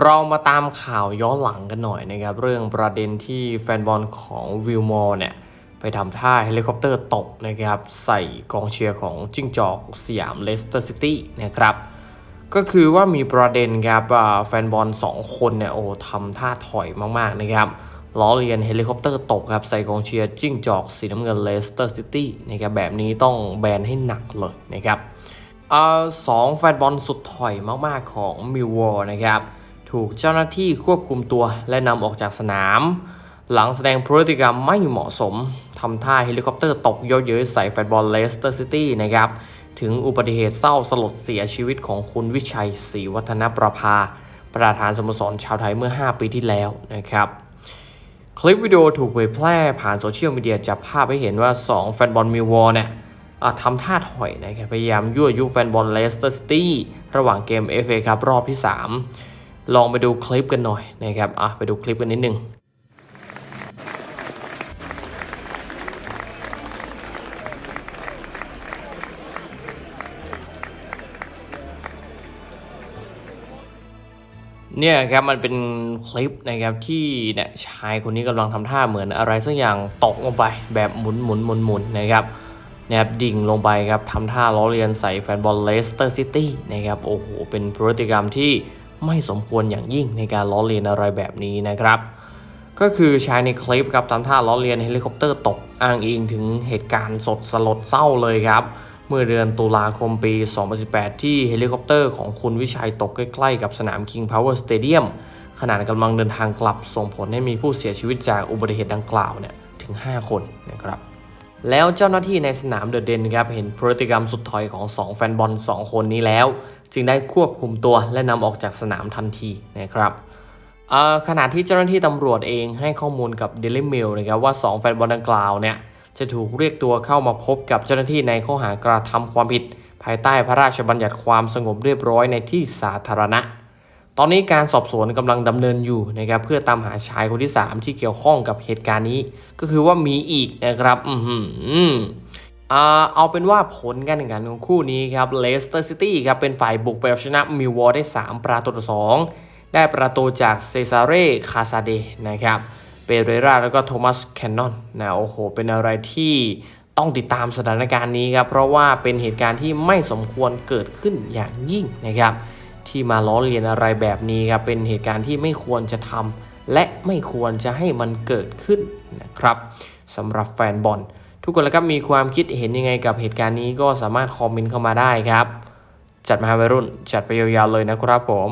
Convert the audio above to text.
เรามาตามข่าวย้อนหลังกันหน่อยนะครับ เรื่องประเด็นที่แฟนบอลของวิลมอร์เนี่ย ไปทำท่าเฮลิคอปเตอร์ตกนะครับ ใส่กองเชียร์ของจิ้งจอกสยามเลสเตอร์ซิตี้นะครับ ก็คือว่ามีประเด็นครับแฟนบอล 2 คนเนี่ย โอ้ทำท่าถอยมาก ๆ นะครับล้อเลียนเฮลิคอปเตอร์ตกครับ ใส่กองเชียร์จิ้งจอกสีน้ำเงินเลสเตอร์ซิตี้นะครับแบบนี้ต้องแบนให้หนักเลยนะครับอสองแฟนบอลสุดถอยมาก ๆ ของมิววอร์นะครับ ถูกเจ้าหน้าที่ควบคุมตัวและนำออกจากสนาม หลังแสดงพฤติกรรมไม่เหมาะสมทำท่าเฮลิคอปเตอร์ตกเยอะเย้ยใส่แฟนบอลเลสเตอร์ซิตี้นะครับ ถึงอุบัติเหตุเศร้าสลดเสียชีวิตของคุณวิชัยศรีวัฒนประภา ประธานสโมสรชาวไทยเมื่อ 5 ปีที่แล้วนะครับคลิปวิดีโอถูกเผยแพร่ผ่านโซเชียลมีเดียจับภาพให้เห็นว่า 2 แฟนบอลมิววอร์เนี่ยอะทำท่าถอยนะครับพยายามยั่วยุแฟนบอลเลสเตอร์ซิตี้ระหว่างเกม FA ครับรอบที่ 3 ลองไปดูคลิปกันหน่อยนะครับอะไปดูคลิปกันนิดนึงเนี่ยครับมันเป็นคลิปนะครับที่เนี่ยชายคนนี้กำลังทำท่าเหมือนอะไรสักอย่างตกลงไปแบบหมุนหมุนหมุนหมุนนะครับนะครับดิ่งลงไปครับทำท่าล้อเลียนใส่แฟนบอลเลสเตอร์ซิตี้นะครับโอ้โหเป็นพฤติกรรมที่ ไม่สมควรอย่างยิ่งในการล้อเลียนอะไรแบบนี้นะครับ ก็คือชายในคลิปครับทำท่าล้อเลียนเฮลิคอปเตอร์ตกอ้างอิงถึงเหตุการณ์สดสลดเศร้าเลยครับเมื่อเดือนตุลาคมปี 2018 ที่เฮลิคอปเตอร์ของคุณวิชัยตกใกล้ๆกับสนาม King Power Stadium ขณะกำลังเดินทางกลับส่งผลให้มีผู้เสียชีวิตจากอุบัติเหตุดังกล่าวเนี่ยถึง 5 คนนะครับ แล้วเจ้าหน้าที่ในสนามเดอะเดนครับเห็นพฤติกรรมสุดถอยของ 2 แฟนบอล 2 คนนี้แล้ว จึงได้ควบคุมตัวและนำออกจากสนามทันทีนะครับขณะที่เจ้าหน้าที่ตำรวจเองให้ข้อมูลกับ Daily Mail นะครับว่า 2 แฟนบอลดังกล่าวเนี่ยจะถูกเรียกตัวเข้ามาพบกับเจ้าหน้าที่ในข้อหากระทำความผิด ภายใต้พระราชบัญญัติความสงบเรียบร้อยในที่สาธารณะ ตอนนี้การสอบสวนกำลังดำเนินอยู่นะครับเพื่อตามหาชายคนที่ 3 ที่เกี่ยวข้องกับเหตุการณ์นี้ ก็คือว่ามีอีกนะครับ อือหืออ่าเอาเป็นว่าผลการแข่งขันของคู่นี้ครับเลสเตอร์ซิตี้ครับเป็นฝ่ายบุกไปเอาชนะมิววอร์ได้ 3 ประตูต่อ2ได้ประตูจากเซซาเร่คาซาเดนะครับเปเรราแล้วก็โทมัสแคนนอนนะโอ้โห เป็นอะไรที่ต้องติดตามสถานการณ์นี้ครับ เพราะว่าเป็นเหตุการณ์ที่ไม่สมควรเกิดขึ้นอย่างยิ่งนะครับ ที่มาล้อเลียนอะไรแบบนี้ครับเป็นเหตุการณ์ที่ไม่ควรจะทำและไม่ควรจะให้มันเกิดขึ้นนะครับสำหรับแฟนบอลทุกคนแล้วครับมีความคิดเห็นยังไงกับเหตุการณ์นี้ก็สามารถคอมเมนต์เข้ามาได้ครับ จัดมาให้วัยรุ่น จัดไปยาวๆเลยนะครับผม